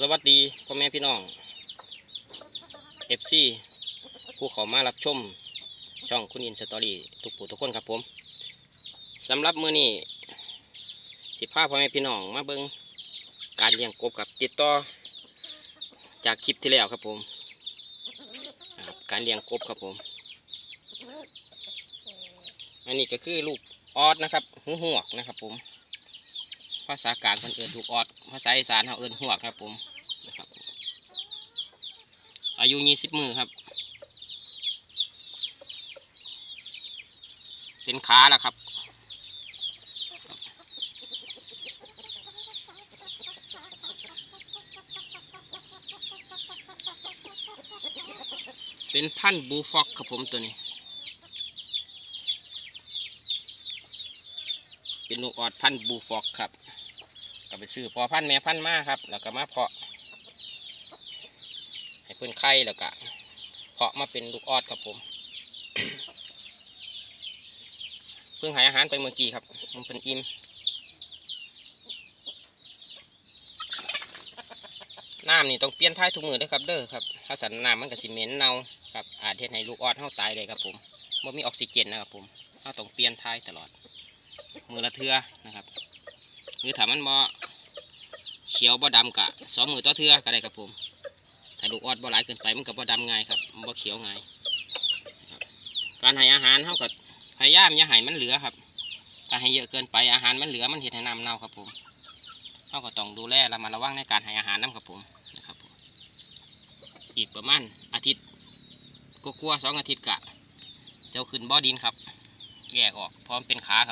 สวัสดีพ่อแม่พี่น้องเอฟซีผู้เขามารับชม ช่องคุณอินสตอรี่ทุกผู้ทุกคนครับผมสำหรับมือนี้สิพาพ่อแม่พี่น้องมาเบิงการเลี้ยงกบกับติดต่อจากคลิปที่แล้วครับผม การเลี้ยงกบครับผม อันนี้ก็คือลูกออดนะครับหูหวกนะครับผม ภาษากลางคนเอินถูกออด ภาษาอีสานเขาเอินหวกครับผมนะครับ อายุยี่สิบมือครับ เป็นขาแล้วครับ เป็นพันธุ์บูฟอกครับผมตัวนี้ เป็นลูกออดพันธุ์บูฟอกครับก็ไปซื้อพอพันธุ์แม่พันธุ์มาครับ แล้วก็มาเพาะ ให้เพื่อนไข่แล้วก็เพาะมาเป็นลูกออดครับผม เพิ่งหายอาหารไปเมื่อกี้ครับ มันเป็นอิ่มน้ำนี่ต้องเปลี่ยนท้ายทุกมือเด้วยครับเด้อครับถ้าสันน้ำมันก็สิเหม็นเน่าครับอาจเฮ็ดให้ลูกออดเฮาตายเลยครับผมบ่มีออกซิเจนนะครับผมเราต้องเปลี่ยนท้ายตลอด มือละเทือนะครับหรือถ้ามันบ่เขียวบ่ดำกะสองมือต่อเทือก็ได้ครับผมถ้าลูกออดบ่หลายเกินไปมันก็บ่ดำง่ายครับบ่เขียวง่ายการให้อาหารเท่ากับพยายามอย่าให้มันเหลือครับ ถ้าให้เยอะเกินไปอาหารมันเหลือมันเห็ดให้น้ำเน่าครับผมเราก็ต้องดูแลระมัดระวังในการให้อาหารน้ำครับผมนะครับผมอีกประมาณอาทิตย์ก็กลัวสองอาทิตย์กะเจะเอาขึ้นบ่อดินครับ แยกออกพร้อมเป็นขาครับ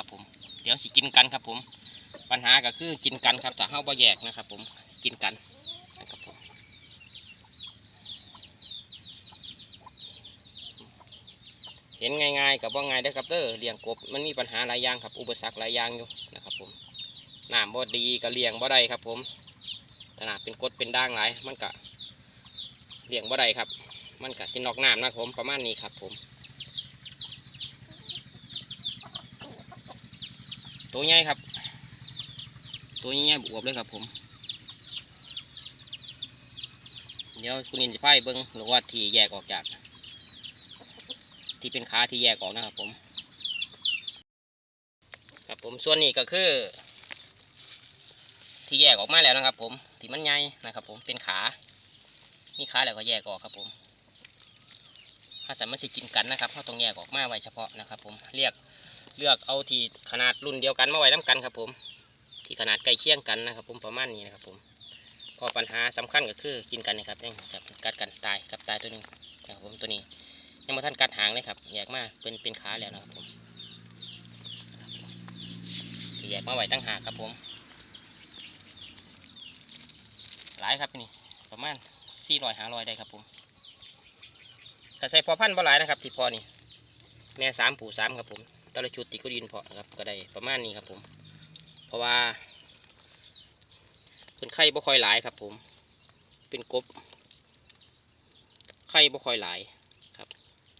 เดี๋ยวสิกินกันครับ ผม ปัญหาก็คือกินกันครับแต่เฮาบ่แยกนะครับ ผมกินกันนะครับผมเห็นง่ายๆกับว่าง่ายได้อครับเด้อเลี้ยงกบมันมีปัญหาหลายอย่างครับ อุปสรรคหลายอย่างอยู่นะครับ ผมน้ำบ่ดีก็เลี้ยงบ่ได้ครับ ผมขนาดเป็นกดเป็นด่างหลายมันก็เลี้ยงบ่ได้ครับ มันก็สินอกน้ำนะครับผมประมาณนี้ครับ ผม ตัวใหญ่ครับ ตัวใหญ่ๆบวบเลยครับ ผม เดี๋ยวคุณอินจะพายเบิ้งหรือว่าที่แยกออกจาก ที่เป็นขาที่แยกออกนะครับ ผม ครับผมส่วนนี้ก็คือ ที่แยกออกมาแล้วนะครับ ผมที่มันใหญ่นะครับ ผมเป็นขานี่ขาแล้วก็แยกออกครับ ผมถ้าสามารถจะกินกันนะครับเขาต้องแยกออกมาไว้เฉพาะนะครับ ผมเรียก เลือกเอาที่ขนาดรุ่นเดียวกันมาไว้น้ากันครับ ผม ที่ขนาดใกล้เคียงกันนะครับ ผมประมาณนี้นะครับ ผมพอปัญหาสำคัญก็คือกินกันนะครับนี่ครับกัดกันตายกับตายตัวนึงนะครับผมตัวนี้ยังมาท่านกัดหางเลยครับแยกมาเป็นเป็นขาแล้วนะครับผมแยกมาไว้ตั้งหากครับผม หลายครับนี่ประมาณสี่ร้อยห้าร้อยได้ครับผมถ้าใส่พอพันธุ์บ่หลายนะครับที่พอนี่แม่สามปู่สามครับผม แตละชุดติก็ดินเพาะนะครับ ก็ได้ประมาณนี้ครับผม เพราะว่าเป็นไข่บ่ค่อยหลายครับ ผม เป็นกบ ไข่บ่ค่อยหลายครับ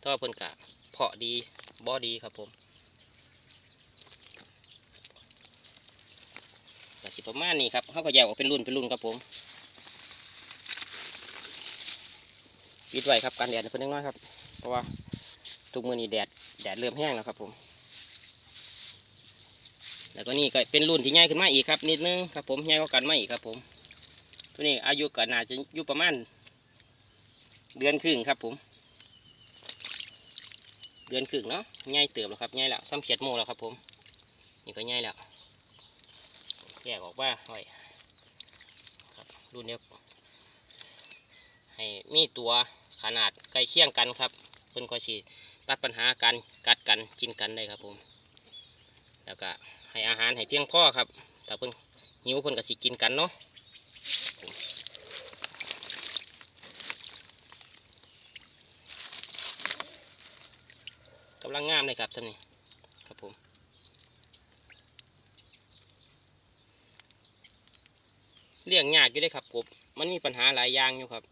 ถ้าว่าเพิ่นกะเพาะดีบ่ดีครับผมกสิประมาณนี้ครับเขาก็แยกออกเป็นรุ่นเป็นรุ่นครับผมปิดไว้ครับการแดดเพิ่นเล็กน้อยครับ เพราะว่าทุกมือนี้แดดแดดเริ่มแห้งแล้วครับผม แล้วก็นี่ก็เป็นรุ่นที่ใหญ่ขึ้นมาอีกครับ นิดนึงครับผมใหญ่กว่ากันมาอีกครับ ผม ตัวนี้อายุก็น่าจะอยู่ประมาณเดือนครึ่งครับ ผม เดือนครึ่งเนาะใหญ่เติบแล้วครับใหญ่แล้วซ้ำเขียดโมแล้วครับ ผม นี่ก็ใหญ่แล้วแยกออกว่าไว้ครับรุ่นเดียวให้มีตัวขนาดใกล้เคียงกันครับเพิ่นก็สิตัดปัญหาการกัดกันกินกันได้ครับผม แล้วก็ให้อาหารให้เพียงพอครับ ถ้าเพิ่นหิวเพิ่นก็สิกินกันเนาะกำลังงามเลยครับท่านนี้ครับผมเลี้ยงยากอยู่ได้ครับกบมันมีปัญหาหลายอย่างอยู่ครับ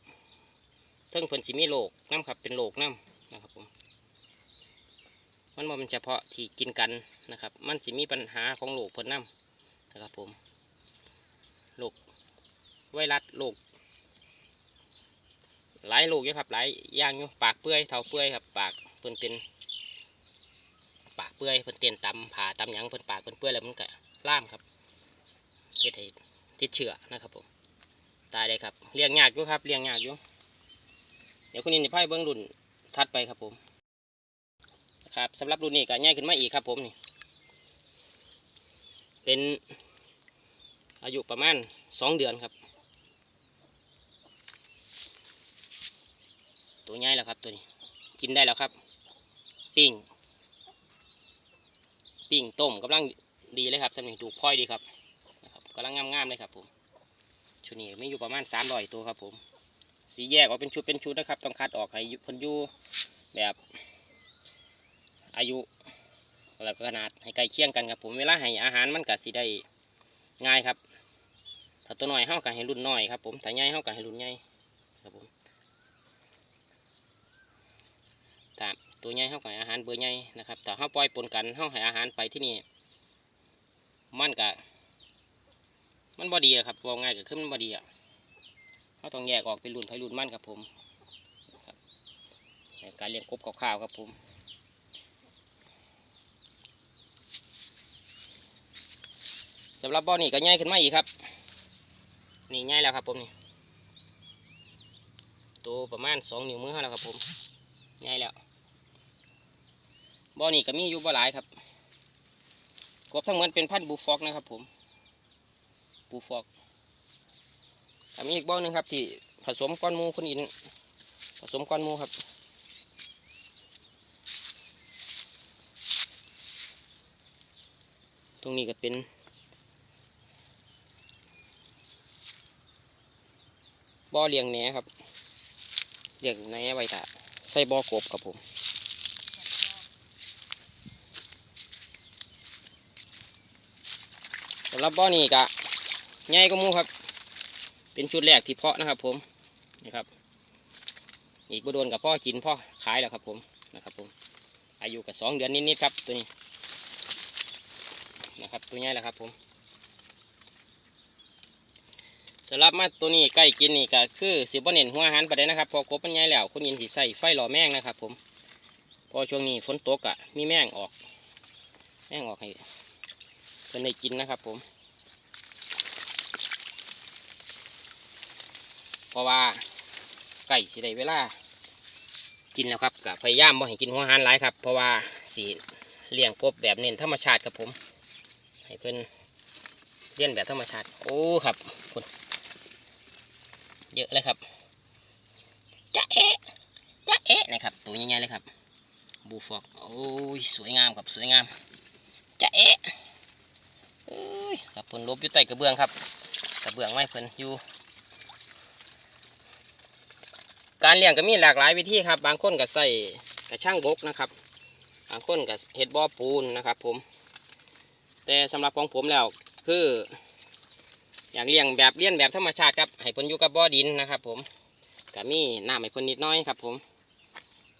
เทิงเพิ่นสิมีโรคน้ำครับเป็นโรคน้ำนะครับผมมันมันเฉพาะที่กินกัน นะครับ มันสิมีปัญหาของโรคเพิ่นน้ำนะครับผมโรคไวรัสโรคหลายโรคอยู่ครับหลายอย่างอยู่ปากเปื่อยเท้าเปื่อยครับ ปากเพิ่นเป็นปากเปื่อยเพิ่นเตียนตำผ่าตำหยังเพิ่นปากเพิ่นเปื่อยแล้วมันก็ล่ามครับเฮ็ดให้ติดเชื้อนะครับผมตายเลยครับเลี้ยงยากอยู่ครับเลี้ยงยากอยู่เดี๋ยวคุณนินจะพาไปเบิ้องรุ่นถัดไปครับผมนะครับสำหรับรุ่นนี้ก็ง่ายขึ้นมาอีกครับผมนี่ เป็นอายุประมาณสองเดือนครับ ตัวใหญ่แล้วครับตัวนี้ กินได้แล้วครับ ปิ้ง ปิ้งต้มกำลังดีเลยครับสำหรับถูกพ่อยดีครับนะครับกำลังงามๆเลยครับผมชุดนี้มีอยู่ประมาณสามร้อยตัวครับผม สีแยกออกเป็นชุดเป็นชุดนะครับ ต้องคัดออกให้พ้นยูแบบอายุ แล้วก็ขนาดให้ใกล้เคียงกันครับผมเวลาให้อาหารมันก็สิได้ง่ายครับ ถ้าตัวน้อยเฮาก็ให้รุ่นน้อยครับผมถ้าใหญ่เฮาก็ให้รุ่นใหญ่ครับผมถ้าตัวใหญ่เฮาก็ให้อาหารเบอร์ใหญ่นะครับถ้าเฮาปล่อยปนกันเฮาให้อาหารไปที่นี่มันก็มันบ่ดีครับวางง่ายก็คือมันบ่ดีอะเฮาต้องแยกออกเป็นรุ่นไผรุ่นมันครับผมการเลี้ยงกบข้าวๆครับผม สำหรับบ่อนี่ก็ง่ายขึ้นมาอีกครับ นี่ง่ายแล้วครับผมนี่ตัวประมาณสองนิ้วมือเท่าแล้วครับผมง่ายแล้วบ่อนี่ก็มีอยู่บ่หลายครับกบทั้งหมดเป็นพันธุ์บูฟอกนะครับ ผมบูฟอกแต่มีอีกบ่อหนึ่งครับ ที่ผสมก้อนมูคนอิน ผสมก้อนมูครับตรงนี้ก็เป็น บ่อเลี้ยงแหนครับเลี้ยงแหนไว้ตาใส่บ่อกบครับผมสำหรับบ่อนี้ก็ใหญ่ก็มูครับ เป็นชุดแรกที่เพาะนะครับ ผมนี่ครับ อีกบ่โดนกับพ่อกินพ่อขายแล้วครับ ผมนะครับ ผม อายุกับสองเดือนนิดๆครับตัวนี้นะครับ ตัวใหญ่แล้วครับ ผม สำหรับมาตัวนี้ใกล้กินนี่ก็คือสิบเน้นหัวหารไปได้นะครับ พอกบมันใหญ่แล้วคุณยินสิใส่ไฟหล่อแมงนะครับ ผม พอช่วงนี้ฝนตกอะมีแมงออก แมงออกให้เพิ่นได้กินนะครับ ผมเพราะว่าไก่สิได้เวลา กินแล้วครับก็พยายามบ่ให้กินหัวอาหารหลายครับ เพราะว่าสีเลี้ยงกบแบบเน้นธรรมชาติครับผม ให้เพิ่อนเลี้ยนแบบธรรมชาติ โอ้ครับคุณ เยอะเลยครับจะเอะจะเอะนะครับ ตัวใหญ่ๆเลยครับ บูฟอกโอ้ยสวยงามครับสวยงามจะเอะเอ้ยครับเพิ่นลบอยู่ใต้กระเบื้องครับกระเบื้องไม้เพิ่นอยู่ การเลี้ยงก็มีหลากหลายวิธีครับ บางคนก็ใส่กระช่างบกนะครับ บางคนก็เห็ดบ่อปูนนะครับ ผม แต่สำหรับของผมแล้วคือ อยากเลี้ยงแบบเลี้ยนแบบธรรมชาติครับให้พ่นอยู่กับบ่อดินนะครับ ผมก็มีน้ำให้พ่นนิดน้อยครับ ผม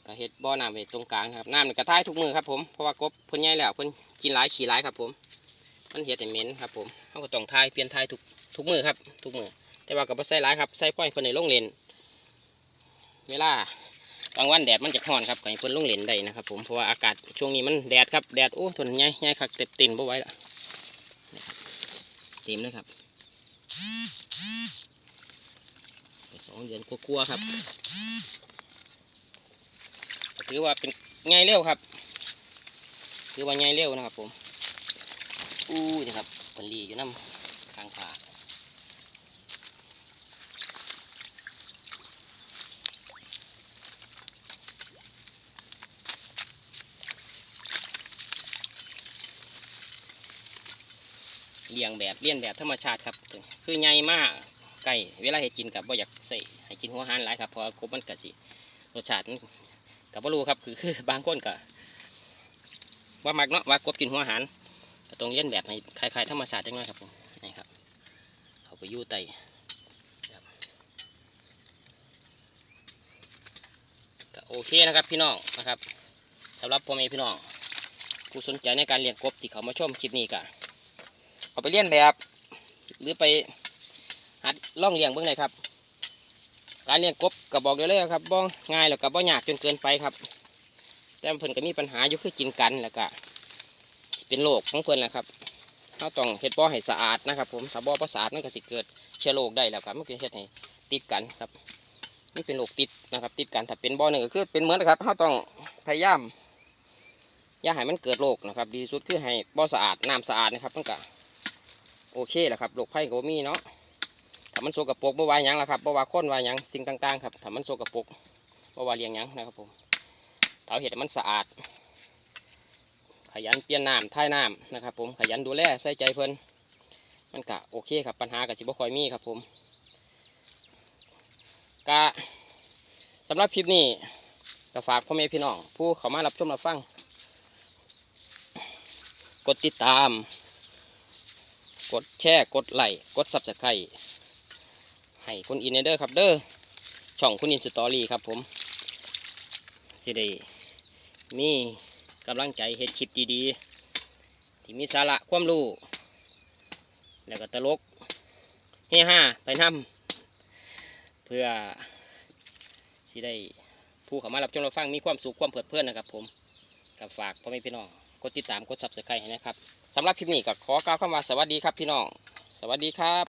ก็เฮ็ดบ่อน้ำไว้ตรงกลางครับน้ำนี่กระท้ายทุกมือครับผมเพราะว่ากบพ่นใหญ่แล้วพ่นกินหลายขี่หลายครับ ผม มันเฮ็ดให้เหม็นครับ ผมเขาก็ต้องทายเปลี่ยนทายทุกทุกมือครับ ทุกมือแต่ว่าก็บ่ใส่หลายครับใส่ป้อยพ่นในลงเลนเวลากลางวันแดดมันจะร้อนครับก็ให้เพิ่นลงเลนได้นะครับ ผมเพราะว่าอากาศช่วงนี้มันแดดครับแดดโอ้ทนใหญ่ใหญ่คักเต็มเต็มบ่ไหวละเต็มเลยครับ สองเดือนกลัวๆครับถือว่าเป็นไงเร็วครับถือว่าไงเร็วนะครับผมอู้นะครับเป็นรีอยู่น้ำข้างขา อียงแบบเลี้ยนแบบธรรมชาติครับ คือใหญ่มากไก่เวลาให้กินกับบ่อยากใส่ให้กินหัวหารหลายครับเพราะกบมันกะสิรสชาตินกับบ่รู้ครับคือคือบางคนก็ว่ามักเนาะว่ากบกินหัวหารก็ต้องเลียนแบบให้คล้ายๆธรรมชาติจังหน่อยครับผมนี่ครับ เขาไปยู่ไตครับโอเคนะครับพี่น้องนะครับสำหรับพ่อแม่พี่น้องผู้สนใจในการเลี้ยงกบที่เขามาชมคลิปนี้ก็ เอาไปเลี้ยนแบบ หรือไปหัดล่องเลี้ยงเบื้องเลยครับการเลี้ยงกบก็บบอกได้เลยครับบ่ง่ายแล้วก็บบ่ยากจนเกินไปครับ แต่เพิ่นก็มีปัญหาอยู่คือกินกันแล้วก็เป็นโรคของเพิ่นแหละครับเราต้องเฮ็ดบ่อให้สะอาดนะครับ ผมถ้าบ่อบ่สะอาดมันก็สิเกิดเชื้อโรคได้แล้วครับมันก็เฮ็ดให้ติดกันครับนี่เป็นโรคติดนะครับ ติดกันถ้าเป็นบ่อหนึ่งก็คือเป็นเหมือนนะครับเราต้องพยายามอย่าให้มันเกิดโรคนะครับ ดีสุดคือให้บ่อสะอาดน้ำสะอาดนะครับมันก็ โอเคแหละครับโรคภัยก็มีเนาะถ้ามันโสกปกบ่วาหยังล่ะครับบ่วาคนวาหยังสิ่งต่างๆครับถ้ามันโสกปกบ่วาเลี้ยงยังนะครับผมถ้าเอาเห็ดมันสะอาด ขยันเปลี่ยนน้ำท่ายน้ำนะครับ ผมขยันดูแลใส่ใจเพิ่นมันก็โอเคครับปัญหากับสิบ่คอยมีครับผมกะสำหรับคลิปนี้ก็ฝากพ่อแม่พี่น้อง ผู้เข้ามารับชมรับฟัง กดติดตาม กดแชร์กดไลค์กดซับสไครต์ให้คุณอินเดอร์ครับเด้อช่องคุณอินสตอรี่ครับผมสิได้มีกำลังใจเฮ็ดคลิปดีๆ ที่มีสาระความรู้ แล้วก็ตลกเฮฮาไปนำเพื่อสิได้ผู้เข้ามารับชมรับฟังมีความสุขความเพลิดเพลินนะครับผมกับฝากพ่อแม่พี่น้องกดติดตามกดซับสไครต์ให้นะครับ สำหรับคลิปนี้ก็ขอกล่าวคำว่าสวัสดีครับพี่น้อง สวัสดีครับ